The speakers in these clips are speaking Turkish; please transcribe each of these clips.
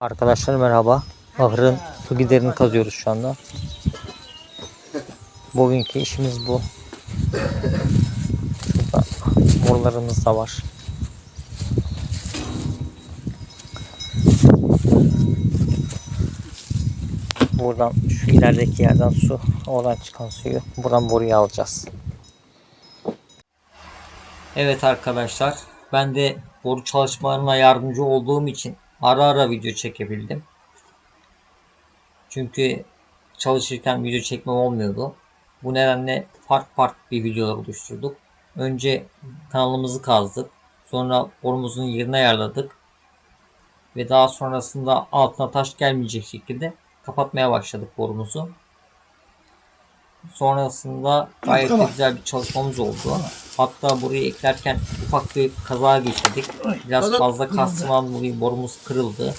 Arkadaşlar merhaba. Ahırın su giderini kazıyoruz şu anda. Bugünkü işimiz bu. Şurada borularımız da var. Buradan şu ilerideki yerden su, oradan çıkan suyu buradan boruya alacağız. Evet arkadaşlar, ben de boru çalışmalarına yardımcı olduğum için ara ara video çekebildim. Çünkü çalışırken video çekmem olmuyordu. Bu nedenle part part bir videolar oluşturduk. Önce kanalımızı kazdık. Sonra borumuzun yerini ayarladık. Ve daha sonrasında altına taş gelmeyecek şekilde kapatmaya başladık borumuzu. Sonrasında gayet de güzel bir çalışmamız oldu. Hatta burayı eklerken ufak bir kaza geçirdik. Biraz fazla kastıman dolayı borumuz kırıldı.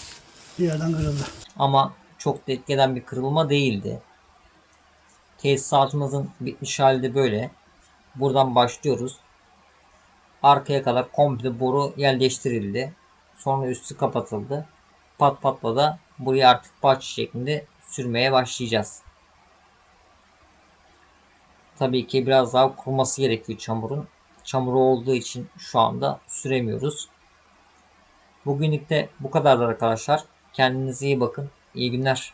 Bir yerden kırıldı. Ama çok da etkeden bir kırılma değildi. Tesisatımızın bitmiş hali de böyle. Buradan başlıyoruz. Arkaya kadar komple boru yerleştirildi. Sonra üstü kapatıldı. Pat patla da burayı artık baş şeklinde sürmeye başlayacağız. Tabii ki biraz daha kuruması gerekiyor çamurun. Çamuru olduğu için şu anda süremiyoruz. Bugünlük de bu kadar arkadaşlar. Kendinize iyi bakın. İyi günler.